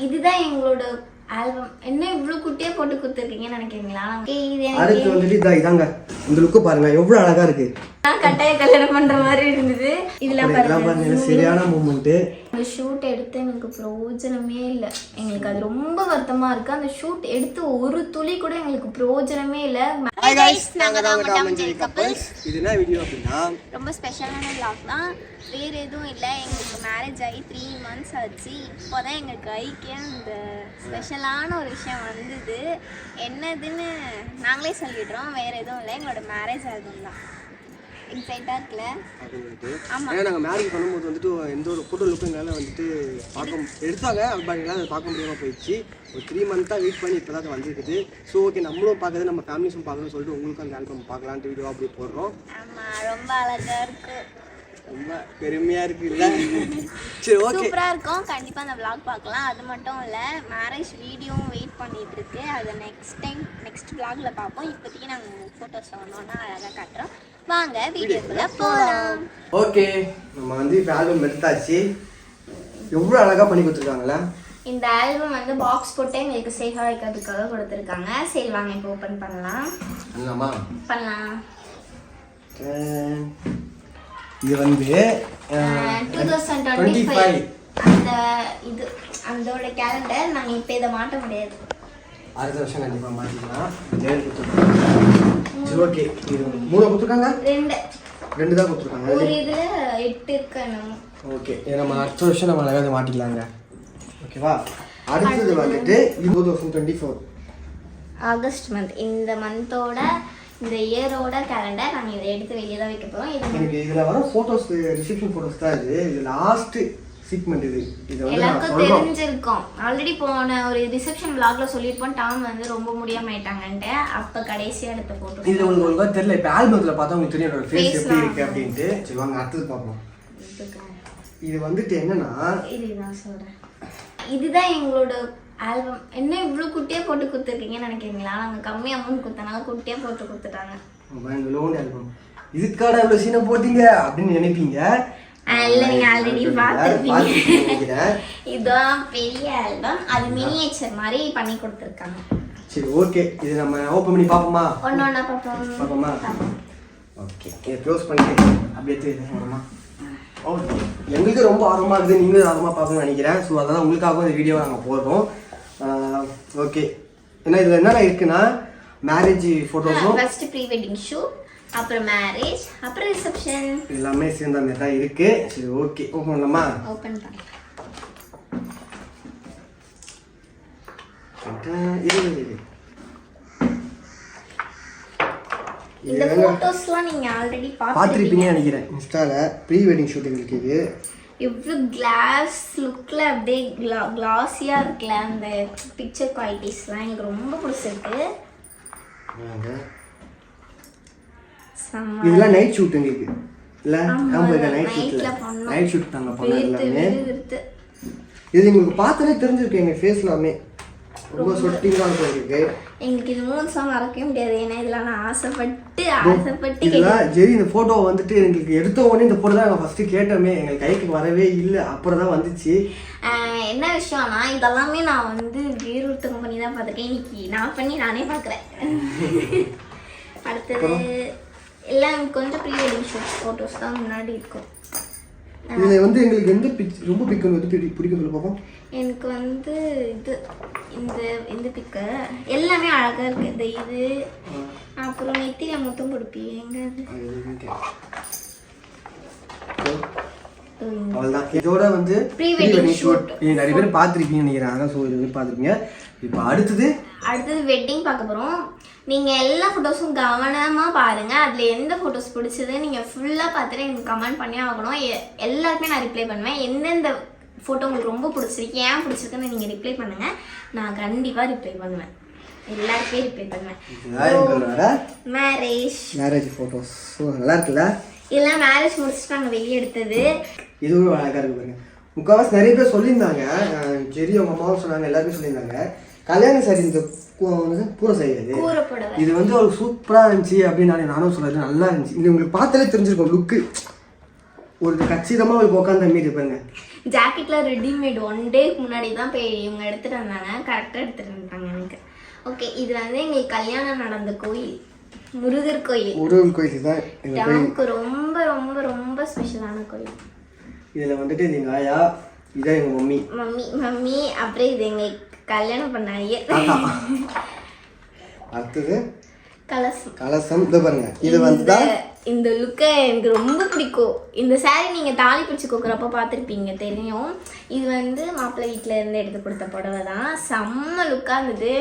இதுதான் எங்களோட ஆல்பம் என்ன இவ்வளவு குட்டியா போட்டு கொடுத்துருக்கீங்கன்னு நினைக்கிறீங்களா? ஏய், இது அடுத்து வந்துட்டு இதாங்க. இந்த லுக்கு பாருங்க எவ்வளவு அழகா இருக்கு. நான் கட்டாய கல்யாணம் பண்ற மாதிரி இருந்தது. இதுல இதெல்லாம் பாருங்க சரியான மூமெண்ட் அந்த ஷூட் எடுத்து எங்களுக்கு பிரயோஜனமே இல்லை. எங்களுக்கு அது ரொம்ப வருத்தமா இருக்கு. அந்த ஷூட் எடுத்து ஒரு துளி கூட எங்களுக்கு பிரயோஜனமே இல்லை. நாங்க தான் டாம் ஜெரி கப்பல்ஸ் இது என்ன வீடியோ அப்படின்னா? ரொம்ப ஸ்பெஷலான vlog தான். வேறு எதுவும் இல்லை. எங்களுக்கு மேரேஜ் ஆகி த்ரீ மந்த்ஸ் ஆச்சு. இப்போ தான் எங்கள் கைக்கே அந்த ஸ்பெஷலான ஒரு விஷயம் வந்தது. என்னதுன்னு நாங்களே சொல்லிடுறோம். வேறு எதுவும் இல்லை. எங்களோட மேரேஜ் ஆகும் தான். எக்ஸைட்டாக இருக்குல்ல? ஏன்னா நாங்கள் மேரேஜ் பண்ணும்போது வந்துட்டு எந்த ஒரு ஃபோட்டோ லுக்கும் எங்களால் வந்துட்டு பார்க்க எடுத்தாங்க. பட் அதை பார்க்க முடியாமல் போயிடுச்சு. ஒரு த்ரீ மந்த்தாக வெயிட் பண்ணி இப்போ தான் வந்திருக்குது. ஸோ ஓகே நம்மளும் பார்க்குறது நம்ம ஃபேமிலிஸும் பார்க்கணும்னு சொல்லிட்டு உங்களுக்கும் அந்த ஆல்பம் பார்க்கலான்ட்டு வீடியோ அப்படி போடுறோம். ஆமாம் ரொம்ப அழகாக இருக்கு. ரொம்ப பெருமையாக இருக்குல்ல? சரி ஓகே சூப்பராக இருக்கும். கண்டிப்பாக அந்த vlog பார்க்கலாம். அது மட்டும் இல்லை மேரேஜ் வீடியோவும் வெயிட் பண்ணிட்டு இருக்கு. அதை நெக்ஸ்ட் டைம் நெக்ஸ்ட் vlogல பார்ப்போம். இப்போதைக்கு நாங்கள் ஃபோட்டோஸ் ஒன்றா அழகாக காட்டுறோம். வாங்க வீடியோக்குள்ளே போகலாம் ஓகே நம்ம வந்து இப்போ ஆல்பம் எடுத்தாச்சு. எவ்வளோ அழகாக பண்ணி கொடுத்துருக்காங்களா இந்த ஆல்பம் வந்து பாக்ஸ் போட்டு எங்களுக்கு சேஃபாக வைக்கிறதுக்காக கொடுத்துருக்காங்க. சரி வாங்க இப்போ ஓப்பன் பண்ணலாம். பண்ணலாமா? பண்ணலாம். இது வந்து டுவெண்ட்டி ஃபைவ் அந்த இது அதோட கேலண்டர் நாங்கள் இப்போ இதை மாட்ட முடியாது. அடுத்த வருஷம் கண்டிப்பாக மாற்றிக்கலாம் டேட் கொடுத்துருக்காங்க. சரி ஓகே. இது மூணு கொடுத்துருக்காங்க? ரெண்டு. ரெண்டு தான் கொடுத்துருக்காங்க. ஒரு இதில் எட்டு இருக்கணும். ஓகே. நம்ம அடுத்த வருஷம் நம்ம அழகாக மாட்டிக்கலாங்க ஓகேவா? அடுத்தது வந்துட்டு two thousand twenty four August month இந்த மந்தோட இந்த இயரோட கேலண்டர் நாங்கள் இதை எடுத்து வெளியே தான் வைக்க போகிறோம் இது எனக்கு இதில் வர ஃபோட்டோஸ் ரிசப்ஷன் ஃபோட்டோஸ் தான் இது. இது லாஸ்ட்டு சீக்மெண்ட் இது. இதை வந்து நான் எல்லாருக்கும் சொல்கிறோம் தெரிஞ்சிருக்கும். ஆல்ரெடி போன ஒரு ரிசப்ஷன் vlogல சொல்லியிருப்போம். டாம் வந்து ரொம்ப முடியாம ஆயிட்டாங்கன்ட்டு அப்ப கடைசியா எடுத்த போட்டோ இது உங்களுக்கு ஒழுங்காக தெரியல. இப்போ ஆல்பத்தில் பார்த்தா உங்களுக்கு தெரியும் என்னோட ஃபேஸ் Face எப்படி தான். இருக்கு அப்படின்ட்டு. சரி வாங்க அடுத்தது பார்ப்போம். இது வந்துட்டு என்னன்னா இது நான் சொல்றேன். இதுதான் எங்களோட ஆல்பம் என்ன இவ்வளவு குட்டியா போட்டு கொடுத்துருக்கீங்கன்னு நினைக்கிறீங்களா? நாங்க கம்மி அமௌண்ட் கொடுத்தனால குட்டியா போட்டு கொடுத்துட்டாங்க. இதுக்காட இவ்வளோ சீனை போட்டீங்க அப்படின்னு நினைப்பீங்க? இல்ல நீங்க ஆல்ரெடி பார்த்துருப்பீங்க. இதுதான் பெரிய ஆல்பம் அது மினியேச்சர் மாதிரி பண்ணி கொடுத்துருக்காங்க. சரி ஓகே இது நம்ம ஓப்பன் பண்ணி பார்ப்போமா? ஒன்னு ஒன்னா பார்ப்போம். ஓகே இதை க்ளோஸ் பண்ணிட்டு அப்படியே ஓகே எங்களுக்கு ரொம்ப ஆர்வமாக இருக்குது. நீங்களும் ஆர்வமாக பார்க்கணும்னு நினைக்கிறேன். ஸோ அதெல்லாம் உங்களுக்காகவும் இந்த வீடியோவை நாங்கள் போடுறோம். ஓகே ஏன்னா இதில் என்னென்ன இருக்குன்னா மேரேஜ் ஃபோட்டோஸும் ஃபர்ஸ்ட் ப்ரீ வெட்டிங் ஷூட் அப்புறம் மேரேஜ் அப்புறம் ரிசப்ஷன் எல்லாமே சேர்ந்த மாதிரி தான் இருக்குது சரி ஓகே ஓப்பன் பண்ணலாமா? ஓப்பன் பண்ணலாம். இந்த போட்டோஸ்லாம் நீங்க ஆல்ரெடி பார்த்துருப்பீங்கன்னு நினைக்கிறேன். இன்ஸ்டாவில் ப்ரீ வெட்டிங் ஷூட்டுங்களுக்கு இது. எவ்வளோ கிளாஸ் லுக்கில் அப்படியே கிளா கிளாஸியாக இருக்குல்ல அந்த பிக்சர் குவாலிட்டிஸ்லாம் எனக்கு ரொம்ப பிடிச்சிருக்கு. இதெல்லாம் நைட் ஷூட் எங்களுக்கு. இல்ல? ஆமா, நைட் ஷூட்ல. நைட் ஷூட் நாங்க பண்ணோம். எல்லாமே. இது உங்களுக்கு பார்த்தாலே தெரிஞ்சிருக்கு எங்க ஃபேஸ் எல்லாமே ரொம்ப சொட்டிங்கா இருக்கும் உங்களுக்கு எங்களுக்கு இது மூணு சாங் மறக்கவே முடியாது. ஏன்னா இதெல்லாம் நான் ஆசைப்பட்டு ஆசைப்பட்டு இதெல்லாம் சரி இந்த போட்டோ வந்துட்டு எங்களுக்கு எடுத்த உடனே இந்த போட்டோ தான் நாங்கள் ஃபர்ஸ்ட் கேட்டோமே. எங்களுக்கு கைக்கு வரவே இல்லை. அப்புறம் தான் வந்துச்சு. என்ன விஷயம்னா இதெல்லாமே நான் வந்து வேறொருத்தவங்க பண்ணி தான் பார்த்துருக்கேன். இன்னைக்கு நான் பண்ணி நானே பார்க்குறேன். அடுத்தது எல்லாம் கொஞ்சம் ப்ரீ வெட்டிங் ஷூட் ஃபோட்டோஸ் தான் முன்னாடி இருக்கும். இதுல வந்து எங்களுக்கு எந்த பிக் ரொம்ப பிக் வந்து பிடி- பிடிக்கும் பார்ப்போம் எனக்கு வந்து இது இந்த இந்த பிக்கு எல்லாமே அழகா இருக்கு. இந்த இது அப்புறம் நெத்தியில முத்தம் கொடுப்பி. எங்க இதோட வந்து pre-wedding shoot. நீங்க நிறைய பேர் பார்த்துருப்பீங்கன்னு நினைக்கிறேன். அதான் ஸோ இது வந்து பார்த்துருப்பீங்க இப்போ அடுத்தது அடுத்தது வெட்டிங் பார்க்க போறோம். நீங்க எல்லா ஃபோட்டோஸும் கவனமா பாருங்க. அதுல எந்த ஃபோட்டோஸ் பிடிச்சது நீங்க ஃபுல்லா பார்த்துட்டு எனக்கு கமெண்ட் பண்ணி ஆகணும். எல்லாருக்குமே நான் ரிப்ளை பண்ணுவேன். எந்தெந்த ஃபோட்டோ உங்களுக்கு ரொம்ப பிடிச்சிருக்கு. ஏன் பிடிச்சிருக்குன்னு நீங்க ரிப்ளை பண்ணுங்க. நான் கண்டிப்பா ரிப்ளை பண்ணுவேன். எல்லாருக்குமே ரிப்ளை பண்ணுவேன். மேரேஜ் மேரேஜ் ஃபோட்டோஸ் நல்லா இருக்குல்ல? இதெல்லாம் மேரேஜ் முடிச்சுட்டு நாங்கள் வெளியே எடுத்தது. இதுவும் அழகாக இருக்கு பாருங்க. முக்கால்வாசி நிறைய பேர் சொல்லியிருந்தாங்க. சரி அவங்க அம்மாவும் சொன்னாங்க எல்லாருமே சொல்லியிருந்தாங்க. கல்யாண சாரி இந்த? பூர புடவை. இது வந்து ஒரு சூப்பராக இருந்துச்சு அப்படின்னு நான் நானும் சொல்றது நல்லா இருந்துச்சு. இது உங்களுக்கு பார்த்தாலே தெரிஞ்சிருக்கும் லுக்கு ஒரு கச்சிதமாக உங்களுக்கு உட்காந்த மீது பாருங்க. ஜாக்கெட்லாம் ரெடிமேட் ஒன் டேக்கு முன்னாடி தான் போய் இவங்க எடுத்துகிட்டு வந்தாங்க. கரெக்டாக எடுத்துகிட்டு வந்தாங்க எனக்கு. ஓகே இது வந்து எங்களுக்கு கல்யாணம் நடந்த கோயில். முருகர் கோயில். முருகன் கோயில் தான் நமக்கு ரொம்ப ரொம்ப ரொம்ப ஸ்பெஷலான கோயில். இதில் வந்துட்டு எங்கள் ஆயா இதான் எங்கள் மம்மி. மம்மி மம்மி அப்புறம் இது எங்களுக்கு கல்யாணம் பண்ண தாத்தா அடுத்தது? கலசம். கலசம் இது பாருங்க. இது வந்து தான் இந்த- லுக்கை எனக்கு ரொம்ப பிடிக்கும். இந்த சாரீ நீங்கள் தாலி பிடிச்சி கொடுக்குறப்ப பார்த்துருப்பீங்க தெரியும். இது வந்து மாப்பிள்ளை வீட்டில் இருந்து எடுத்து கொடுத்த புடவை தான். செம்ம லுக்காக இருந்தது.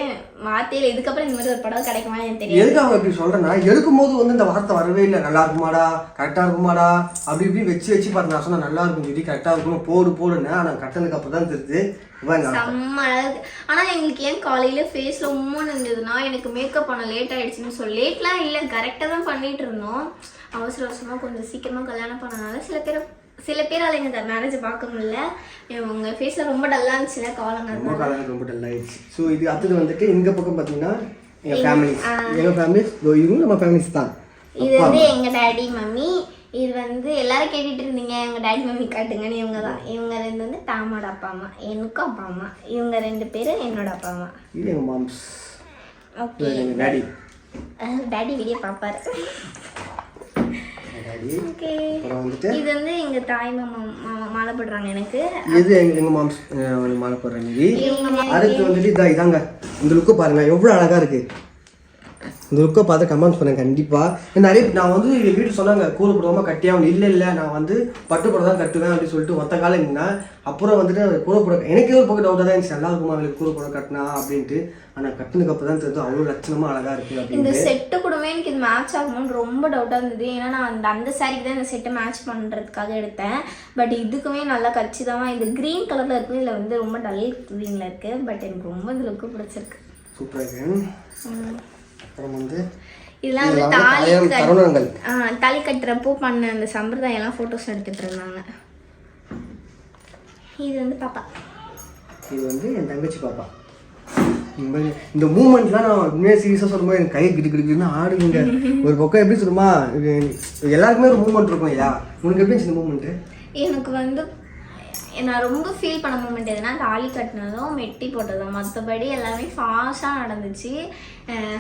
மாத்தையில் இதுக்கப்புறம் இந்த மாதிரி ஒரு புடவை கிடைக்குமா எனக்கு தெரியும் எதுக்கு அவங்க இப்படி சொல்கிறேன்னா எடுக்கும் போது வந்து இந்த வார்த்தை வரவே இல்லை. நல்லா இருக்குமாடா கரெக்டாக இருக்குமாடா அப்படி இப்படி வச்சு வச்சு பாருங்க. நான் சொன்னால் நல்லா இருக்கும் சொல்லி கரெக்டாக இருக்கணும் போடு போடுன்னு. ஆனால் கட்டினதுக்கு அப்புறம் தான் தெரியுது செம்ம அழகு. ஆனா எங்களுக்கு ஏன் காலையில ஃபேஸ்ல உம்முன்னு இருந்ததுன்னா எனக்கு மேக்கப் பண்ண லேட் ஆயிடுச்சுன்னு சொல்லி லேட்லாம் இல்லை கரெக்டாக தான் பண்ணிட்டு இருந்தோம். அவசர அவசரமா கொஞ்சம் சீக்கிரமா கல்யாணம் பண்ணனால சில பேர் சில பேரால் எங்க மேரேஜ் பார்க்க முடியல. உங்க ஃபேஸ்ல ரொம்ப டல்லா இருந்துச்சுல காலங்க ரொம்ப காலம் ரொம்ப டல் ஆயிடுச்சு. ஸோ இது அடுத்தது வந்துட்டு இந்த பக்கம் பார்த்தீங்கன்னா எங்கள் ஃபேமிலிஸ் எங்கள் ஃபேமிலிஸ் இவங்க நம்ம ஃபேமிலிஸ் தான். இது வந்து எங்க டாடி மம்மி இது வந்து எல்லாரும் கேட்டுட்டு இருந்தீங்க. எங்க டாடி மம்மி காட்டுங்கன்னு. இவங்க தான். இவங்க ரெண்டு வந்து தாமோட அப்பா அம்மா. எனக்கும் அப்பா அம்மா. இவங்க ரெண்டு பேரும் என்னோட அப்பா அம்மா. இது எங்கள் மாம்ஸ் ஓகே எங்கள் டாடி டாடி வீடியோ பார்ப்பாரு ஓகே வந்துட்டு? இது வந்து எங்க தாய் மாமா மா- மாலை போடுறாங்க எனக்கு. இது எங்கள் எங்கள் மாம்ஸ் மாலை போடுற நிதி அடுத்து வந்துட்டு இதா இதாங்க. இந்த லுக்கு பாருங்க. எவ்வளோ அழகா இருக்கு. இந்த லுக்கை பார்த்து கமெண்ட்ஸ் பண்ணுங்க கண்டிப்பா. நிறைய நான் வந்து எங்கள் வீட்டு சொன்னாங்க கூறு போடாமல் கட்டியாகும் இல்லை இல்லை நான் வந்து பட்டு புடவை தான் கட்டுவேன் அப்படின்னு சொல்லிட்டு ஒத்த காலம் இருந்தேன் அப்புறம் வந்துட்டு கூரை போட எனக்கு ஒரு பக்கம் டவுட்டாக தான் இருந்துச்சு. நல்லா இருக்குமா அவங்களுக்கு கூரை போட கட்டினா? அப்படின்ட்டு. ஆனால் கட்டினதுக்கு அப்புறம் தான் தெரிஞ்சு அவ்வளோ லட்சணமாக அழகா இருக்கு இந்த அப்படின்னு. செட்டு கூடவே எனக்கு இது மேட்ச் ஆகுமோன்னு ரொம்ப டவுட்டாக இருந்தது. ஏன்னா நான் அந்த அந்த சாரிக்கு தான் இந்த செட்டை மேட்ச் பண்ணுறதுக்காக எடுத்தேன். பட் இதுக்குமே நல்லா கச்சிதமாக இது க்ரீன் கலரில் இருக்கு இதில் வந்து ரொம்ப டல் க்ரீனில் இருக்குது பட் எனக்கு ரொம்ப இந்த லுக்கு பிடிச்சிருக்கு. சூப்பராக இருக்கு. அப்புறம் வந்து இதெல்லாம் வந்து தாலி தாலி கட்டுறப்போ பண்ண அந்த சம்பிரதாயம்லாம் ஃபோட்டோஸ் எடுத்துட்டு இருந்தாங்க இது வந்து பாப்பா. இது வந்து என் தங்கச்சி பாப்பா. இந்த மூமெண்ட்லாம் நான் உண்மையாக சீரியஸாக சொல்லும்போது எனக்கு கை கிடு கிடுன்னு ஆடுங்க ஒரு பக்கம் எப்படி சொல்லுமா இது எல்லாருக்குமே ஒரு மூமெண்ட் இருக்கும் இல்லையா உனக்கு எப்படி இந்த மூமெண்ட்டு எனக்கு வந்து நான் ரொம்ப ஃபீல் பண்ண மூமெண்ட் எதுனா தாலி கட்டினதும் மெட்டி போட்டதும். மற்றபடி எல்லாமே ஃபாஸ்ட்டாக நடந்துச்சு.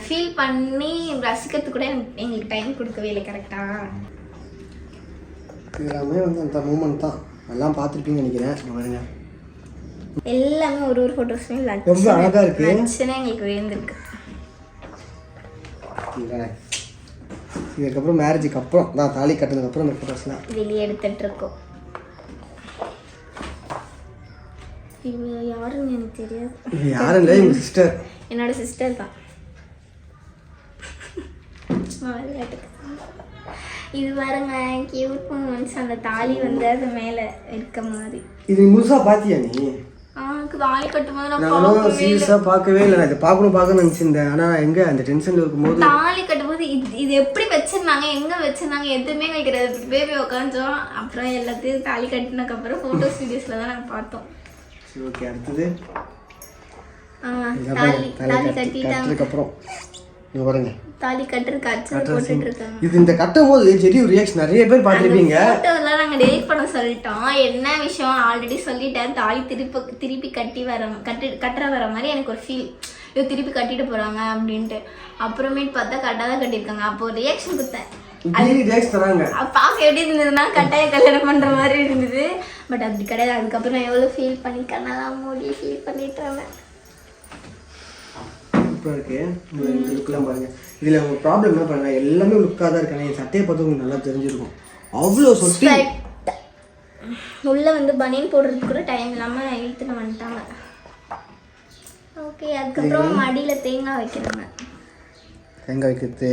ஃபீல் பண்ணி ரசிக்கிறதுக்கு கூட எங்களுக்கு டைம் கொடுக்கவே இல்லை கரெக்டாக எல்லாமே வந்து அந்த மூமெண்ட் தான். எல்லாம் பார்த்துருப்பீங்கன்னு நினைக்கிறேன். பாருங்க. எல்லாமே ஒரு ஒரு ஃபோட்டோஸுமே ரொம்ப அழகா இருக்கு. எங்களுக்கு விழுந்திருக்கு. இதுக்கப்புறம் மேரேஜுக்கு அப்புறம் தான் தாலி கட்டினதுக்கப்புறம் இந்த ஃபோட்டோஸ்லாம் வெளியே எடுத்துட்டு இருக்கோம். இவங்க யாருன்னு எனக்கு தெரியாது. யாரும் இல்லை எங்கள் சிஸ்டர் என்னோட சிஸ்டர் தான். சும்மா விளையாட்டுக்கு இது பாருங்க கியூட் மூமெண்ட்ஸ் அந்த தாலி வந்து அது மேலே இருக்க மாதிரி. இது முழுசாக பார்த்தியா நீ? தாலி கட்டும்போது நான் நானும் பார்க்கவே இல்லை. சீரியஸாக பார்க்கவே இல்லை. நான் இதை பார்க்கணும் பார்க்கணும்னு நினச்சிருந்தேன். ஆனால் எங்கே அந்த டென்ஷனில் இருக்கும்போது தாலி கட்டும்போது இது இது எப்படி வச்சிருந்தாங்க எங்க வச்சிருந்தாங்க எதுவுமே தெரியாது பேபி உட்காந்தோம் அப்புறம் எல்லாத்தையும் தாலி கட்டினதுக்கு அப்புறம் போட்டோஸ் வீடியோஸ்ல தான் நாங்க பார்த்தோம். சரி ஓகே அடுத்தது? ஆ, இதான் தாலி பாருங்க, தாலி தாலி கட்டி கட்டிட்டாங்க. கட்டினதுக்கப்புறம் இங்க பாருங்க. தாலி கட்டுறதுக்கு அச்சல் போட்டுட்டு இருக்காங்க இது இந்த கட்டும் போது செடி ரியாக்ஷன் நிறைய பேர் பார்த்துருப்பீங்க. போட்டோலாம் நாங்க டெலிட் பண்ண சொல்லிட்டோம். என்ன விஷயம்? ஆல்ரெடி சொல்லிட்டேன். தாலி திருப்பி திருப்பி கட்டி வர கட்டி கட்டுற வர மாதிரி எனக்கு ஒரு ஃபீல் ஐயோ திருப்பி கட்டிட்டு போறாங்க அப்படின்ட்டு. அப்புறமேட்டு பார்த்தா கட்டாத கட்டியிருக்காங்க. அப்போ ரியாக்ஷன் கொடுத்தேன். பார்க்க எப்படி இருந்ததுன்னா கட்டாய கல்யாணம் பண்ற மாதிரி இருந்தது. பட் அப்படி கிடையாது. அதுக்கப்புறம் நான் எவ்வளவு ஃபீல் பண்ணி கண்ணெல்லாம் மூடி ஃபீல் பண்ணிட்டு இருந்தேன். சூப்பராக இருக்கு. இந்த லுக்கெல்லாம் பாருங்க. இதில் ப்ராப்ளம் என்ன எல்லாமே லுக்காக தான் இருக்காங்க என் சட்டையை பார்த்து உங்களுக்கு நல்லா தெரிஞ்சிருக்கும். அவ்வளோ But உள்ள வந்து பனியன் போடுறதுக்கு கூட டைம் இல்லாம இழுத்துட்டு வந்துட்டாங்க ஓகே அதுக்கப்புறம் மடியில தேங்காய் வைக்கிறாங்க தேங்காய் வைக்கிறது.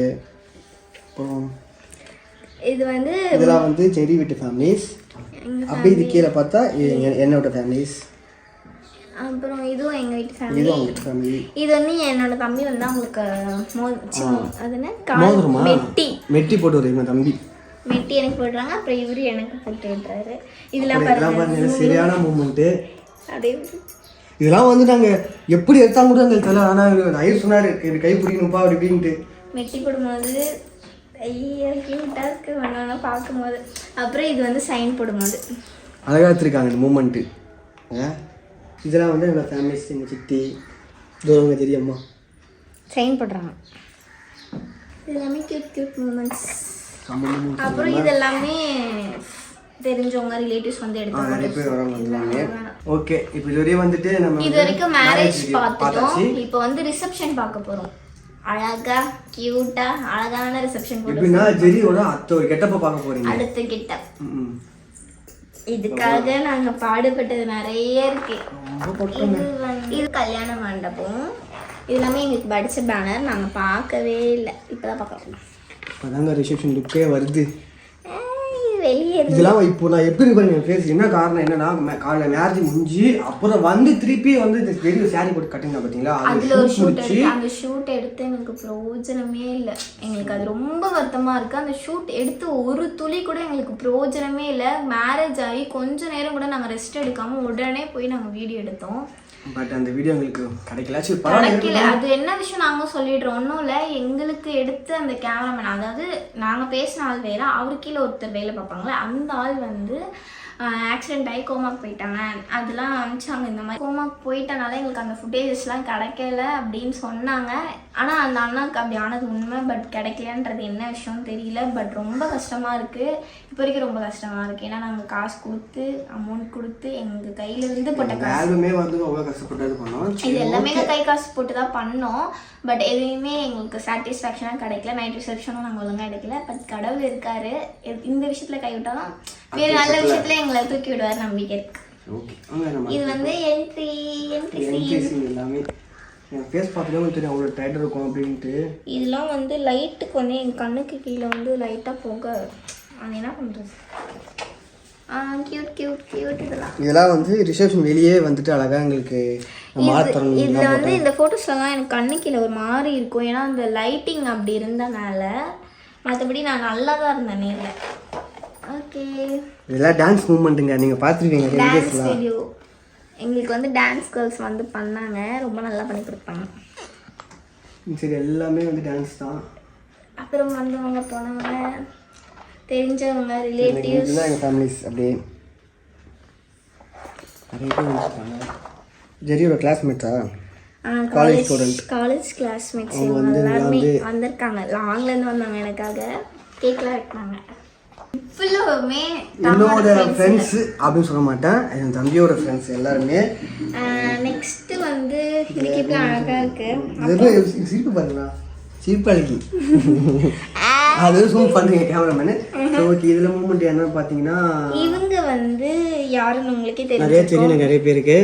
அப்புறம் இது வந்து இதெல்லாம் வந்து செடி வீட்டு ஃபேமிலிஸ் எங்க அப்படியே இது கீழே பார்த்தா என்னோட ஃபேமிலிஸ் அப்புறம் இதுவும் எங்க வீட்டு ஃபேமிலி இது வந்து என்னோட தம்பி வந்து அவங்களுக்கு மோ மெட்டி. மெட்டி போட்டு வருவீங்க தம்பி. மெட்டி எனக்கு போடுறாங்க அப்புறம் இவரு எனக்கு போட்டு விடுறாரு. இதெல்லாம் பாருங்க சரியான மூமெண்ட்டு அப்படியே இதெல்லாம் வந்து நாங்கள் எப்படி எடுத்தாங்க கூட எங்களுக்கு தெரியல ஆனால் ஐயர் சொன்னார் கை பிடிக்கணும்ப்பா அப்படி இப்படின்ட்டு. மெட்டி போடும்போது கியூட்டாக இருக்கு வேணா பார்க்கும்போது. அப்புறம் இது வந்து சைன் போடும்போது. அழகாக எடுத்துருக்காங்க இந்த மூமெண்ட்டு இதெல்லாம் வந்து எங்கள் ஃபேமிலிஸ் எங்கள் சித்தி தூரவங்க தெரியம்மா செயின் போடுறாங்க. இது எல்லாமே கியூட் கியூட் மூமெண்ட்ஸ் அப்புறம் இது எல்லாமே தெரிஞ்சவங்க ரிலேட்டிவ்ஸ் வந்து ஆ, நிறைய எடுத்து பேர் வரவங்க ஓகே இப்போ இதுவரையும் வந்துட்டு நம்ம இது வரைக்கும் மேரேஜ் பார்த்துட்டோம். இப்போ வந்து ரிசப்ஷன் பார்க்க போறோம். அழகா கியூட்டா அழகான ரிசப்ஷன் எப்படின்னா ஜெரியோட அத்தை ஒரு கெட்டப்ப பார்க்க போறீங்க. அடுத்த கிட்ட ம். இதுக்காக நாங்க பாடுபட்டது நிறைய இருக்கு. இது கல்யாண மண்டபம். இது எல்லாமே எங்களுக்கு படிச்ச பேனர் நாங்க பார்க்கவே இல்லை. இப்பதான் பார்க்கலாம் அதாங்க ரிசப்ஷன் லுக்கே வருது. வெளியே இதெல்லாம் இப்போ நான் எப்படி பாருங்க ஃபேஸ் என்ன காரணம் என்னன்னா காலைல மேரேஜ் முடிஞ்சு அப்புறம் வந்து திருப்பி வந்து இந்த பெரிய சாரி போட்டு கட்டிங்க பார்த்தீங்களா அதுல ஒரு ஷூட் எடுத்து அந்த ஷூட் எடுத்து எனக்கு பிரயோஜனமே இல்லை. எங்களுக்கு அது ரொம்ப வருத்தமா இருக்கு. அந்த ஷூட் எடுத்து ஒரு துளி கூட எங்களுக்கு பிரயோஜனமே இல்லை. மேரேஜ் ஆகி கொஞ்ச நேரம் கூட நாங்க ரெஸ்ட் எடுக்காம உடனே போய் நாங்க வீடியோ எடுத்தோம். பட் அந்த வீடியோ எங்களுக்கு கிடைக்கல. சரி கிடைக்கல. அது என்ன விஷயம் நாங்க சொல்லிடுறோம்? ஒன்றும் இல்லை. எங்களுக்கு எடுத்த அந்த கேமராமேன் அதாவது நாங்க பேசின ஆள் வேற. அவரு கீழே ஒருத்தர் வேலை பார்ப்பாங்களே அந்த ஆள் வந்து ஆக்சிடென்ட் ஆகி கோமாக்கு போயிட்டாங்க. அதெல்லாம் அனுப்பிச்சாங்க இந்த மாதிரி. கோமாக்கு போயிட்டனால எங்களுக்கு அந்த ஃபுட்டேஜஸ்லாம் கிடைக்கல அப்படின்னு சொன்னாங்க. ஆனால் அந்த அண்ணாக்கு அப்படி ஆனது உண்மை. பட் கிடைக்கலன்றது என்ன விஷயம் தெரியல. பட் ரொம்ப கஷ்டமாக இருக்குது இப்போ வரைக்கும் ரொம்ப கஷ்டமாக இருக்குது ஏன்னா நாங்கள் காசு கொடுத்து அமௌண்ட் கொடுத்து எங்கள் கையில இருந்து போட்ட காசு. வந்து அவ்வளோ கஷ்டப்பட்டது பண்ணோம். இது எல்லாமே கை காசு போட்டு தான் பண்ணோம். பட் எதுவுமே எங்களுக்கு சாட்டிஸ்ஃபேக்ஷனாக கிடைக்கல. நைட் ரிசப்ஷனும் நாங்கள் ஒழுங்காக எடுக்கல. பட் கடவுள் இருக்காரு. இந்த விஷயத்தில் கைவிட்டாலும் வேறு நல்ல விஷயத்தில் எங்களை தூக்கி விடுவார் நம்பிக்கை. இருக்கு இது வந்து என்ட்ரி என்ட்ரி என்கேசிங் எல்லாமே. என் ஃபேஸ் பார்த்துட்டு உங்களுக்கு தெரியும் அவ்வளோ டைட் இருக்கும் அப்படின்ட்டு. இதெல்லாம் வந்து லைட்டுக்கு வந்து என் கண்ணுக்கு கீழே வந்து லைட்டாக போக அது என்ன பண்ணுறது கியூட் கியூட் கியூட் இதெல்லாம். இதெல்லாம் வந்து ரிசப்ஷன் வெளியே வந்துட்டு அழகாக எங்களுக்கு மாத்தரம் இதுல வந்து இந்த ஃபோட்டோஸ்லாம் எனக்கு கண்ணு கீழே ஒரு மாதிரி இருக்கும். ஏன்னா அந்த லைட்டிங் அப்படி இருந்தனால மற்றபடி நான் நல்லா தான் இருந்தேன் நேரில் ஓகே. இதெல்லாம் டான்ஸ் மூமெண்ட்டுங்க நீங்கள் பார்த்துருவீங்க டான்ஸ் வீடியோ எங்களுக்கு வந்து டான்ஸ் கேர்ள்ஸ் வந்து பண்ணாங்க. ரொம்ப நல்லா பண்ணி கொடுப்பாங்க சரி எல்லாமே வந்து டான்ஸ் தான். அப்புறம் வந்தவங்க போனவங்க தெரிஞ்சவங்க ரிலேட்டிவ்ஸ் இதுதான் எங்கள் ஃபேமிலிஸ் அப்படியே நிறைய பேர் வந்துருக்காங்க ஜெரியோட கிளாஸ்மேட்ஸா காலேஜ் காலேஜ் கிளாஸ்மேட்ஸ் எல்லாருமே வந்திருக்காங்க. லாங்லேருந்து வந்தாங்க எனக்காக. கேக்லாம் இவ்வளவுமே என்னோட ஃப்ரெண்ட்ஸு அப்படின்னு சொல்ல மாட்டேன். என் தம்பியோட ஃப்ரெண்ட்ஸ் எல்லாருமே. நெக்ஸ்ட் வந்து இன்னைக்கு இப்படி அழகா இருக்கு. இது என்ன இது சிரிப்பு பாருங்களா சிரிப்பு அழகி. அது ஜூம் பண்ணுறீங்க கேமராமேனு ஓகே இதில் மூமெண்ட் என்னன்னு பார்த்தீங்கன்னா இவங்க வந்து யாருன்னு உங்களுக்கே தெரியும் நிறைய தெரியும் நிறைய பேருக்கு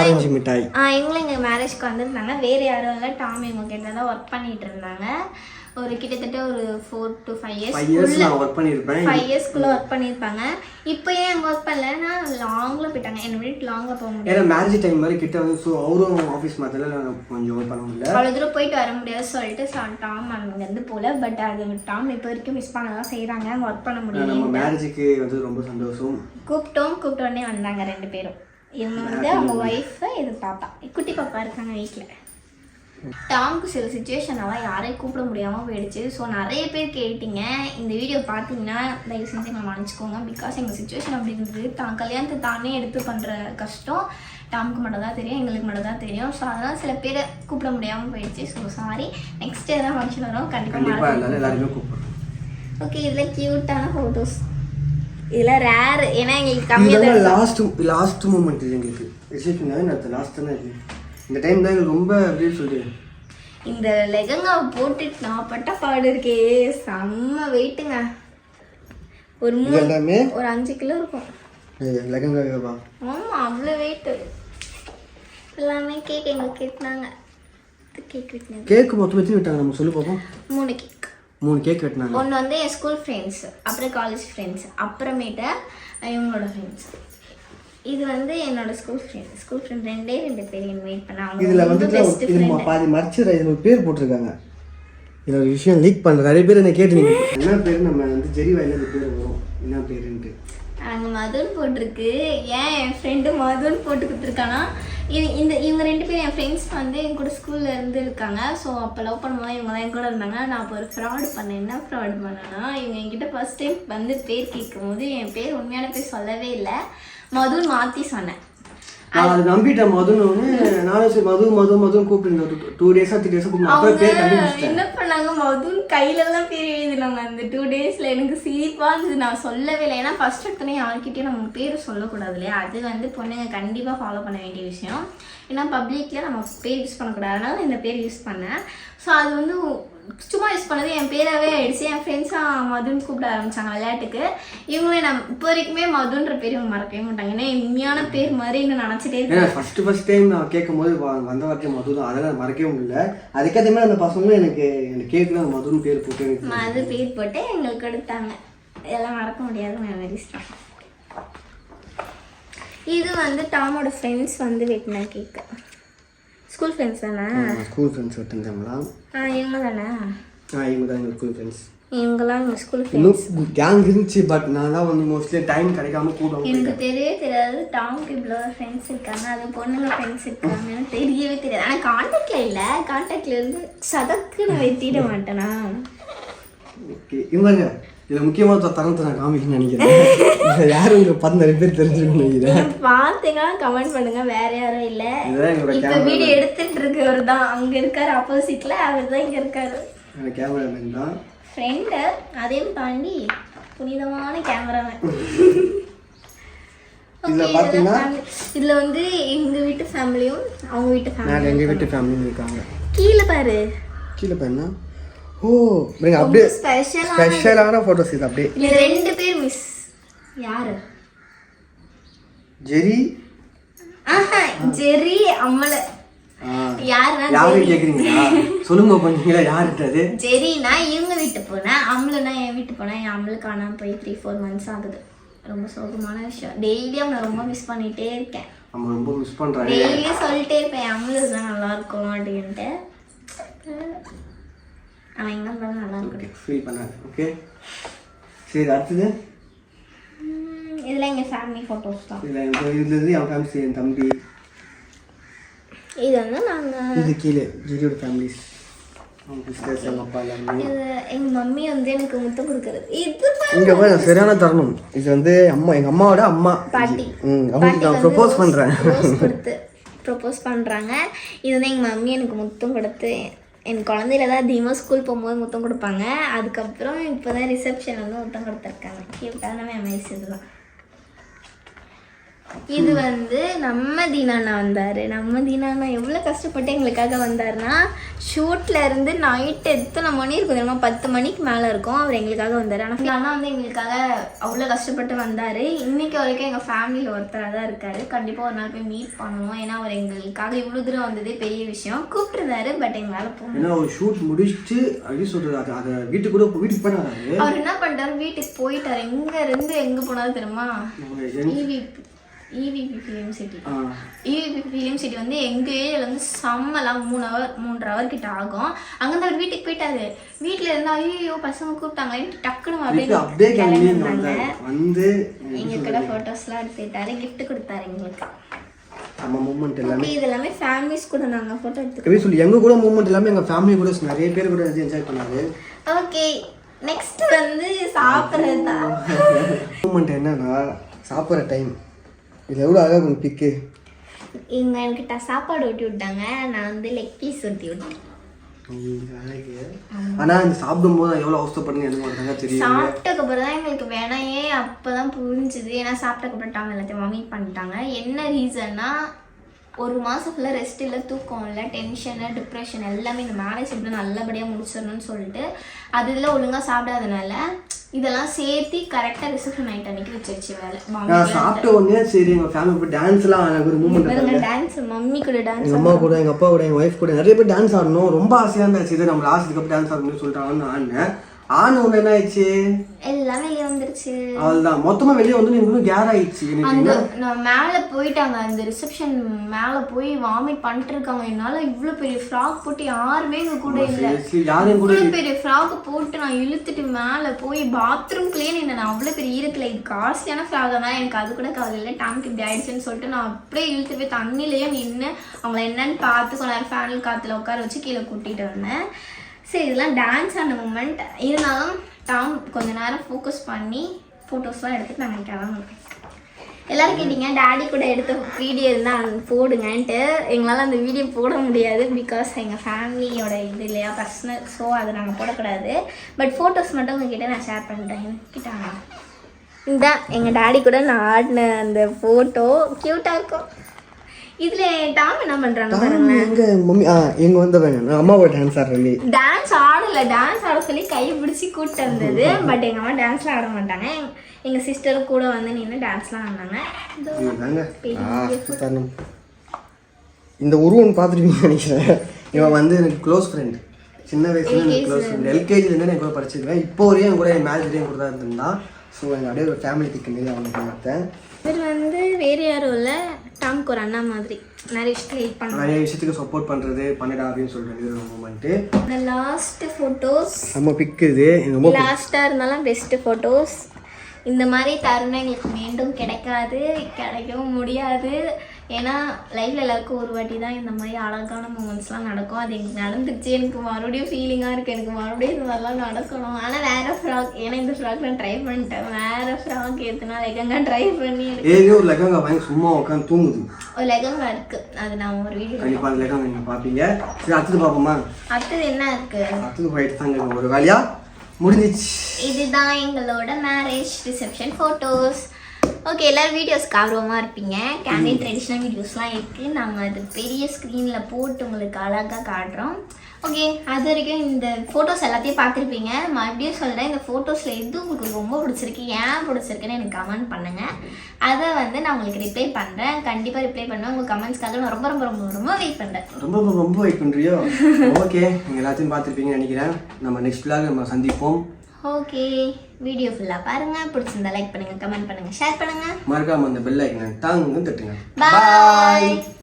ஆரஞ்சு மிட்டாய். இவங்களும் எங்கள் மேரேஜ்க்கு வந்திருந்தாங்க. வேறு யாரும் இல்லை டாம் இவங்க கிட்ட தான் ஒர்க் பண்ணிட்டு இருந்தாங்க. ஒரு கிட்டத்தட்ட ஒரு four to five years five years நான் ஒர்க் பண்ணியிருப்பேன் ஃபைவ் இயர்ஸ்க்குள்ளே ஒர்க் பண்ணியிருப்பாங்க இப்போ ஏன் அங்கே ஒர்க் பண்ணலன்னா லாங்கில் போயிட்டாங்க. என்னை விட்டு லாங்கில் போக முடியாது ஏன்னா மேரேஜ் டைம் மாதிரி கிட்ட வந்து ஸோ அவரும் ஆஃபீஸ் மாத்திரம் கொஞ்சம் ஒர்க் பண்ண முடியல. அவ்வளோ தூரம் போயிட்டு வர முடியாது சொல்லிட்டு டாம் அங்கேருந்து போல. பட் அது டாம் இப்போ வரைக்கும் மிஸ் பண்ண தான் செய்கிறாங்க ஒர்க் பண்ண முடியல நம்ம மேரேஜுக்கு வந்து ரொம்ப சந்தோஷம். கூப்பிட்டோம் கூப்பிட்ட உடனே வந்தாங்க ரெண்டு பேரும். இவங்க வந்து அவங்க ஒய்ஃபு இது பாப்பா. குட்டி பாப்பா இருக்காங்க வீட்டில் டாம்க்கு சில சுச்சுவேஷனால யாரையும் கூப்பிட முடியாமல் போயிடுச்சு. ஸோ நிறைய பேர் கேட்டீங்க. இந்த வீடியோ பார்த்தீங்கன்னா தயவு செஞ்சு எங்களை மன்னிச்சுக்கோங்க. பிகாஸ் எங்கள் சுச்சுவேஷன் அப்படி இருந்தது. தான் கல்யாணத்தை தானே எடுத்து பண்ணுற கஷ்டம். டாமுக்கு மட்டும் தான் தெரியும் எங்களுக்கு மட்டும் தான் தெரியும். ஸோ அதனால் சில பேரை கூப்பிட முடியாமல் போயிடுச்சு. ஸோ சாரி நெக்ஸ்ட் எதாவது ஃபங்க்ஷன் வரும். கண்டிப்பாக எல்லாரும் கூப்பிடுறோம் ஓகே இதில் க்யூட்டான ஃபோட்டோஸ் இதெல்லாம் ரேர் ஏன்னா எங்களுக்கு கம்மியாக லாஸ்ட் லாஸ்ட் மூமெண்ட் இது எங்களுக்கு. ரிசப்ஷன் அடுத்த லாஸ்ட் தானே இது. இந்த டைம் தான் எங்களுக்கு ரொம்ப அப்படின்னு சொல்லிட்டு இந்த லெகங்காவை போட்டுட்டு நான் பட்ட பாடு இருக்கே. செம்ம வெயிட்டுங்க ஒரு மூ இது எல்லாமே? ஒரு அஞ்சு கிலோ இருக்கும். லெகங்காவா ஆமாம் அவ்வளோ வெயிட்டு எல்லாமே கேக் எங்களுக்கு கேட்டினாங்க கேக் வெட்டினது. கேக்கு மொத்தம் எத்தனை விட்டாங்க? நம்ம சொல்லி பார்ப்போம் மூணு கேக் மூணு கேக் வெட்டினாங்க. ஒன்று வந்து என் ஸ்கூல் ஃப்ரெண்ட்ஸ் அப்புறம் காலேஜ் ஃப்ரெண்ட்ஸ் அப்புறமேட்டு இவங்களோட ஃப்ரெண்ட்ஸ் இது வந்து என்னோட ஸ்கூல் ஃப்ரெண்ட் ஸ்கூல் ஃப்ரெண்ட் ரெண்டே ரெண்டு பேர் இன்வைட் பண்ணாங்க. இதில் பெஸ்ட் இது பாதி மறைச்சிட இதில் ஒரு பேர் போட்டிருக்காங்க. இதில் ஒரு விஷயம் லீக் பண்ணுற நிறைய பேர் என்ன கேட்டுனீங்க என்ன பேர் நம்ம வந்து ஜெரி வாயில பேர் வரும். என்ன பேருன்ட்டு. அங்கே மதுன்னு போட்டிருக்கு. ஏன் என் ஃப்ரெண்டு மதுன்னு போட்டு கொடுத்துருக்கானா? இது- இந்த இவங்க ரெண்டு பேரும் என் ஃப்ரெண்ட்ஸ் வந்து என் கூட ஸ்கூல்ல இருந்து இருக்காங்க. ஸோ அப்போ லவ் பண்ணும்போது இவங்க தான் என் கூட இருந்தாங்க. நான் அப்போ ஒரு ஃப்ராடு பண்ணேன். என்ன ஃப்ராடு பண்ணேன்னா இவங்க என்கிட்ட ஃபர்ஸ்ட் டைம் வந்து பேர் கேட்கும்போது என் பேர் உண்மையான பேர் சொல்லவே இல்லை. மதுன்னு மாற்றி சொன்னேன். நான் அதை நம்பிட்டேன் மதுன்னு. நானும் சரி மது மது மதுன்னு கூப்பிட்டு டூ டேஸா த்ரீ டேஸா கூப்பிட்டு அப்புறம் பேர் என்ன பண்ணாங்க மதுன்னு கையில எல்லாம் பேர் எழுதினாங்க. அந்த டூ டேஸ்ல எனக்கு சிரிப்பா இருந்தது. நான் சொல்லவே இல்லை. ஏன்னா ஃபர்ஸ்ட் எடுத்தோன்னே யார்கிட்டயும் நம்ம பேர் சொல்லக்கூடாது இல்லையா? அது வந்து பொண்ணுங்க கண்டிப்பா ஃபாலோ பண்ண வேண்டிய விஷயம். ஏன்னா பப்ளிக்ல நம்ம பேர் யூஸ் பண்ணக்கூடாது. அதனால இந்த பேர் யூஸ் பண்ணேன். ஸோ அது வந்து சும்மா யூஸ் பண்ணது என் பேராகவே ஆயிடுச்சு. என் ஃப்ரெண்ட்ஸாக மதுன்னு கூப்பிட ஆரம்பிச்சாங்க விளையாட்டுக்கு. இவங்களே நான் இப்போ வரைக்குமே மதுன்ற பேர் இவங்க மறக்கவே மாட்டாங்க. ஏன்னா உண்மையான பேர் மாதிரி இன்னும் நினச்சிட்டே இருக்கேன் ஃபர்ஸ்ட் ஃபர்ஸ்ட் டைம் நான் கேட்கும்போது வ- வந்த வார்த்தை மது தான். அதெல்லாம் மறக்கவே முடியல. அதுக்கேற்ற மாதிரி அந்த பசங்களும் எனக்கு எனக்கு கேட்கல மதுன்னு பேர் போட்டு மது பேர் போட்டு எங்களுக்கு கொடுத்தாங்க இதெல்லாம் மறக்க முடியாத மெமரிஸ் தான். இது வந்து டாமோட ஃப்ரெண்ட்ஸ் வந்து வெட்டின கேக்கு ஸ்கூல் ஃப்ரெண்ட்ஸ் தானே? ஸ்கூல் ஃப்ரெண்ட்ஸ் விட்டுருந்தோம்லாம் ஆ இவங்க தானே? ஆ இவங்க தான் எங்கள் ஸ்கூல் ஃப்ரெண்ட்ஸ் இவங்கெல்லாம் எங்கள் ஸ்கூல் ஃப்ரெண்ட்ஸ் கேங் இருந்துச்சு பட் நான் தான் வந்து மோஸ்ட்லி டைம் கிடைக்காம கூட எனக்கு தெரியவே தெரியாது. டாமுக்கு இவ்வளோ ஃப்ரெண்ட்ஸ் இருக்காங்க அது பொண்ணுங்க ஃப்ரெண்ட்ஸ் இருக்காங்கன்னு தெரியவே தெரியாது. ஆனால் கான்டாக்டில் இல்லை. கான்டாக்டில் இருந்து சதக்கு நான் வெட்டிட மாட்டேனா? இவங்க இதில் முக்கியமான த- தருணத்தை நான் காமிக்கணும்னு நினைக்கிறேன். யாரும் பார்த்து நிறைய பேர் தெரிஞ்சுக்கணும்னு நினைக்கிறேன் பார்த்தீங்கன்னா கமெண்ட் பண்ணுங்க வேற யாரும் இல்ல. இதுதான் எங்களோட இப்ப. வீடியோ எடுத்துட்டு இருக்கவர் தான். அங்க இருக்காரு ஆப்போசிட்ல அவர் தான் இங்க இருக்காரு. எனக்கு கேமராமேன் தான். ஃப்ரெண்டு அதையும் தாண்டி புனிதமான கேமராமேன் இதுல இதுல வந்து எங்க வீட்டு ஃபேமிலியும் அவங்க வீட்டு நான் ஃபேமிலியும் எங்கள் வீட்டு ஃபேமிலியும் இருக்காங்க. கீழே பாரு. கீழே போயிருந்தா ஓ நீங்க அப்படியே ஸ்பெஷலா ஸ்பெஷலான ஃபோட்டோஸ் இது அப்படியே. இது ரெண்டு பேர் மிஸ் யாரு? ஜெரி? ஆஹா ஜெரி அம்மல யாரு. கேக்குறீங்களா? சொல்லுங்க ஜெரினா இவங்க வீட்டு போனேன் அம்லுனா என் வீட்டு போனேன் என் அம்லு காணாம போய் த்ரீ ஃபோர் மந்த்ஸ் ஆகுது. ரொம்ப சோகமான விஷயம். டெய்லியும் நான் ரொம்ப மிஸ் பண்ணிட்டே இருக்கேன். நம்ம ரொம்ப மிஸ் பண்றாங்க. டெய்லியும் சொல்லிட்டே இருப்பேன் அம்லு தான் நல்லா இருக்கும் அப்படின்ட்டு. அவன் எங்க இருந்தாலும் நல்லா இருக்கட்டும் ஃபீல் பண்ணாங்க ஓகே சரி அடுத்தது? உம், இதெல்லாம் எங்க ஃபேமிலி ஃபோட்டோஸ் தான். இதில் இதுல இருந்து என் ஃபேமிலி என் தம்பி. இது வந்து நாங்க இது கீழே ஜெரியோட ஃபேமிலிஸ் எங்கள் எங்க சரியான தருணம். இது வந்து அம்மா எங்க அம்மாவோட அம்மா. அவங்களுக்கு நான் ப்ரொபோஸ் பண்றேன். ப்ரொபோஸ் பண்ணுறாங்க இது வந்து எங்கள் மம்மி எனக்கு முத்தம் கொடுத்து என் குழந்தையில தான் அதிகமாக ஸ்கூல் போகும்போது முத்தம் கொடுப்பாங்க. அதுக்கப்புறம் இப்போ தான் ரிசப்ஷன் வந்து முத்தம் கொடுத்துருக்காங்க. கியூட்டான மெமரிஸ் இதெல்லாம் இது வந்து நம்ம தீனாண்ணா வந்தார். நம்ம தீனாண்ணா எவ்வளோ கஷ்டப்பட்டு எங்களுக்காக வந்தாருன்னா ஷூட்டில் இருந்து நைட் எத்தனை மணி இருக்கும் தெரியுமா? பத்து மணிக்கு மேலே இருக்கும் அவர் எங்களுக்காக வந்தார். ஆனால் அண்ணா வந்து எங்களுக்காக அவ்வளோ கஷ்டப்பட்டு வந்தார். இன்னைக்கு வரைக்கும் எங்கள் ஃபேமிலியில் ஒருத்தராக தான் இருக்கார். கண்டிப்பாக ஒரு நாள் போய் மீட் பண்ணுவோம். ஏன்னா அவர் எங்களுக்காக இவ்வளோ தூரம் வந்ததே பெரிய விஷயம். கூப்பிட்டுருந்தாரு பட் எங்களால் போக ஏன்னா ஒரு ஷூட் முடிச்சுட்டு அப்படி சொல்றது அது வீட்டுக்கு கூட வீட்டுக்கு வராரு அவர் என்ன பண்ணிட்டாரு? வீட்டுக்கு போயிட்டாரு. எங்க இருந்து எங்க போனாரு தெரியுமா? EVP film city EVP film city வந்து எங்க ஏரியால வந்து செம்மலாம் மூணு ஹவர் மூன்றரை ஹவர் கிட்ட ஆகும். அங்கிருந்து அவர் வீட்டுக்கு போயிட்டாரு. வீட்டுல இருந்தா ஐயோ பசங்க கூப்பிட்டாங்களேன்னு டக்குனு அப்படியே அப்படியே கிளம்பி கிளம்பி இங்க வந்தாங்க வந்தாரு. வந்து எங்க கூட போட்டோஸ்லாம் எடுத்துட்டாரு gift கொடுத்தாரு எங்களுக்கு. நம்ம மூமெண்ட் எல்லாமே. இது எல்லாமே ஃபேமிலிஸ் கூட நாங்க போட்டோ எடுத்துக்கிறோம் சொல்லி எங்க கூட மூமெண்ட் எல்லாமே எங்க ஃபேமிலி கூட நிறைய பேர் கூட என்ஜாய் ஓகே நெக்ஸ்ட் வந்து சாப்பிட்றது? தான் மூமெண்ட் என்னன்னா சாப்பிட்ற டைம் இது எவ்வளோ அழகாக கொஞ்சம் பிக்கு இவங்க என்கிட்ட சாப்பாடு ஊட்டி விட்டாங்க. நான் வந்து லெக் பீஸ் ஊட்டி விட்டேன். ஆனா இந்த சாப்பிடும் போது எவ்வளோ அவசரப்படுங்க எனக்கு மாட்டாங்க தெரியும் சாப்பிட்டதுக்கு அப்புறம் தான் எங்களுக்கு வேணையே அப்பதான் புரிஞ்சுது. ஏன்னா சாப்பிட்டதுக்கு அப்புறம் டாம் எல்லாத்தையும் வாமிட் பண்ணிட்டாங்க. என்ன ரீசன்னா ஒரு மாசம் ஃபுல்லாக ரெஸ்ட் இல்லை தூக்கம் இல்லை டென்ஷனு டிப்ரெஷன் எல்லாமே இந்த மேரேஜ் எப்படி நல்லபடியாக முடிச்சிடணும்னு சொல்லிட்டு அது இதில் ஒழுங்காக சாப்பிடாதனால இதெல்லாம் சேர்த்து கரெக்டாக ரிசப்ஷன் நைட் அன்னைக்கு வச்சிருச்சு வேலை. நான் சாப்பிட்ட உடனே சரி எங்க ஃபேமிலி போய் டான்ஸ்லாம் எனக்கு ஒரு மூமெண்ட் டான்ஸ் மம்மி கூட டான்ஸ் எங்க அம்மா கூட எங்க அப்பா கூட எங்க ஒய்ஃப் கூட நிறைய பேர் டான்ஸ் ஆடணும். ரொம்ப ஆசையா இருந்துச்சு. இது நம்ம லாஸ்ட்டுக்கு அப்புறம் டான்ஸ் ஆடணும்னு சொல்லிட்டாங்கன்னு ஆடினேன். ஆன ஒன்று என்ன ஆயிடுச்சு? எல்லாம் வெளியே வந்துருச்சு. அவள்தான் மொத்தமா வெளியே வந்து இன்னும் கேர் ஆயிடுச்சு. எனக்கு அந்த என்ன நான் மேலே போயிட்டாங்க. அந்த ரிசப்ஷன் மேலே போய் வாமிட் பண்ணிட்டு இருக்காங்க என்னால் இவ்வளோ பெரிய ஃப்ராக் போட்டு யாருமே எங்க கூட இல்லை. யாரையும் கூட பெரிய ஃப்ராக் போட்டு நான் இழுத்துட்டு மேலே போய் பாத்ரூம்குள்ளேயே நின்று நான் அவ்வளோ பெரிய ஈரத்தில் இது காஸ்ட்லியான ஃப்ராக் தான் எனக்கு அது கூட கவலை இல்லை. டாமுக்கு இப்படி ஆயிடுச்சுன்னு சொல்லிட்டு நான் அப்படியே இழுத்துட்டு போய் தண்ணியிலேயே நின்று அவங்கள என்னன்னு பார்த்து கொஞ்ச நேரம் ஃபேனில் காற்றுல உட்கார வச்சு கீழே கூட்டிகிட்டு வந்தேன். சரி இதெல்லாம் டான்ஸ் ஆன மூமெண்ட் இருந்தாலும் டாம் கொஞ்ச நேரம் ஃபோக்கஸ் பண்ணி ஃபோட்டோஸ்லாம் எடுத்துட்டு நாங்கள் கிளம்புறோம் எல்லோரும் கேட்டீங்க டாடி கூட எடுத்த வீடியோ இருந்தால் போடுங்கன்ட்டு. எங்களால் அந்த வீடியோ போட முடியாது பிகாஸ் எங்கள் ஃபேமிலியோட இது இல்லையா பர்சனல் ஸோ அதை நாங்கள் போடக்கூடாது. பட் ஃபோட்டோஸ் மட்டும் உங்ககிட்ட நான் ஷேர் பண்ணுறேன் கிட்டாங்க இதுதான் எங்கள் டாடி கூட நான் ஆடின அந்த ஃபோட்டோ க்யூட்டாக இருக்கும். இதில் டாம் என்ன பண்ணுறாங்க பாருங்க. எங்க மம்மி ஆ எங்க வந்தவங்க அம்மாவோட டான்ஸ் ஆடுறேன் டான்ஸ் ஆடல டான்ஸ் ஆட சொல்லி கையை பிடிச்சி கூப்பிட்டு வந்தது. பட் எங்கள் அம்மா டான்ஸ்லாம் ஆட மாட்டாங்க. எங்க- எங்க சிஸ்டரும் கூட வந்து நின்று டான்ஸ்லாம் ஆடினாங்க. இந்த உருவம் பார்த்துருப்பீங்கன்னு நினைக்கிறேன். இவன் வந்து எனக்கு க்ளோஸ் ஃப்ரெண்ட் சின்ன வயசுல எனக்கு க்ளோஸ் ஃப்ரெண்ட் எல்கேஜிலேருந்து எனக்கு கூட படிச்சிருக்கேன். இப்போ வரையும் என் கூட என் மேரேஜ் கூட தான் இருந்திருந்தான் ஸோ எனக்கு அப்படியே ஒரு ஃபேமிலி திக்கு மாரி அவனுக்கு பார்த்தேன். இவர் வந்து வேறு யாரும் இல்லை. டாம்க்கு ஒரு அண்ணா மாதிரி. நிறைய விஷயத்தில் ஹெல்ப் பண்ணுவாங்க நிறைய விஷயத்துக்கு சப்போர்ட் பண்ணுறது பண்ணிடா அப்படின்னு சொல்லிட்டு ஒரு மூமெண்ட்டு லாஸ்ட் ஃபோட்டோஸ் நம்ம பிக் இது. ரொம்ப லாஸ்ட்டாக இருந்தாலும் பெஸ்ட்டு ஃபோட்டோஸ் இந்த மாதிரி தருணம் எங்களுக்கு மீண்டும் கிடைக்காது. கிடைக்கவும் முடியாது. ஏன்னா லைஃப்பில் எல்லாருக்கும் ஒரு வாட்டி தான் இந்த மாதிரி அழகான மூமெண்ட்ஸ்லாம் நடக்கும். அது எனக்கு நடந்துச்சு எனக்கு மறுபடியும் ஃபீலிங்காக இருக்குது எனக்கு மறுபடியும் இந்த மாதிரிலாம் நடக்கணும். ஆனால் வேறு ஃப்ராக் ஏன்னா இந்த ஃப்ராக் நான் ட்ரை பண்ணிட்டேன். வேறு ஃப்ராக் எத்தனா லெகங்கா ட்ரை பண்ணி ஏதோ ஒரு லெகங்கா வாங்கி சும்மா உட்காந்து தூங்குது. ஒரு லெகங்கா இருக்குது அது நான் ஒரு வீடியோ கண்டிப்பாக அந்த லெகங்கா நீங்கள் பார்ப்பீங்க சரி அடுத்தது பார்ப்போமா அடுத்தது என்ன இருக்குது அடுத்தது ஒயிட் தாங்க ஒரு வேலையா? முடிஞ்சிச்சு. இதுதான் எங்களோட மேரேஜ் ரிசப்ஷன் ஃபோட்டோஸ் ஓகே எல்லாரும் வீடியோஸ்க்கு ஆர்வமாக இருப்பீங்க. கேண்டில் ட்ரெடிஷ்னல் வீடியோஸ்லாம் இருக்குது நாங்கள் அது பெரிய ஸ்க்ரீனில் போட்டு உங்களுக்கு அழகாக காட்டுறோம். ஓகே அது வரைக்கும் இந்த ஃபோட்டோஸ் எல்லாத்தையும் பார்த்துருப்பீங்க. மறுபடியும் சொல்கிறேன் இந்த ஃபோட்டோஸில் எது உங்களுக்கு ரொம்ப பிடிச்சிருக்கு ஏன் பிடிச்சிருக்குன்னு எனக்கு கமெண்ட் பண்ணுங்கள் அதை வந்து நான் உங்களுக்கு ரிப்ளை பண்ணுறேன் கண்டிப்பாக ரிப்ளை பண்ணுவேன். உங்கள் கமெண்ட்ஸ்க்காக நான் ரொம்ப ரொம்ப ரொம்ப ரொம்ப வெயிட் பண்ணுறேன் ரொம்ப ரொம்ப ரொம்ப வெயிட் பண்ணுறியோ ஓகே நீங்கள் எல்லாத்தையும் பார்த்துருப்பீங்கன்னு நினைக்கிறேன். நம்ம நெக்ஸ்ட் vlog நம்ம சந்திப்போம். ஓகே வீடியோ ஃபுல்லாக பாருங்கள் பிடிச்சிருந்தா லைக் பண்ணுங்கள் கமெண்ட் பண்ணுங்கள் ஷேர் பண்ணுங்கள் மறக்காம அந்த பெல் ஐக்கனை தாங்க தட்டுங்க. பாய்